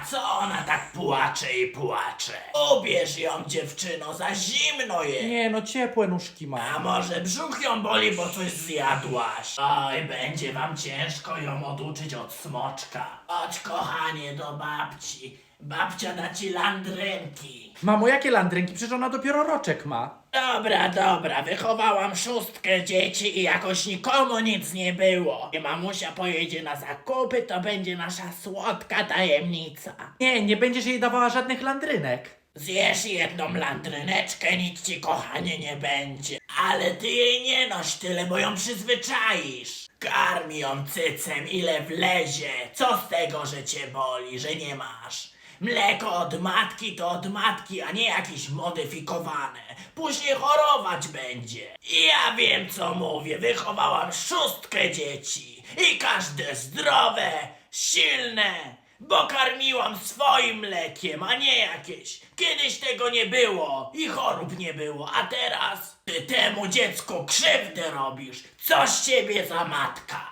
A co ona tak płacze i płacze? Ubierz ją, dziewczyno, za zimno jest. Nie no, ciepłe nóżki A ma. może brzuch ją boli, bo coś zjadłaś? Oj, będzie wam ciężko ją oduczyć od smoczka. Chodź, kochanie, do babci. Babcia da ci landrynki. Mamo, jakie landrynki? Przecież ona dopiero roczek ma. Dobra, dobra, wychowałam szóstkę dzieci i jakoś nikomu nic nie było. I mamusia pojedzie na zakupy, to będzie nasza słodka tajemnica. Nie, nie będziesz jej dawała żadnych landrynek. Zjesz jedną landryneczkę, nic ci kochanie nie będzie. Ale ty jej nie noś tyle, bo ją przyzwyczaisz. Karmi ją cycem ile wlezie. Co z tego, że cię boli, że nie masz? Mleko od matki to od matki, a nie jakieś modyfikowane. Później chorować będzie. Ja wiem co mówię, wychowałam szóstkę dzieci. I każde zdrowe, silne. Bo karmiłam swoim mlekiem, a nie jakieś. Kiedyś tego nie było i chorób nie było, a teraz ty temu dziecku krzywdę robisz. Co z ciebie za matka?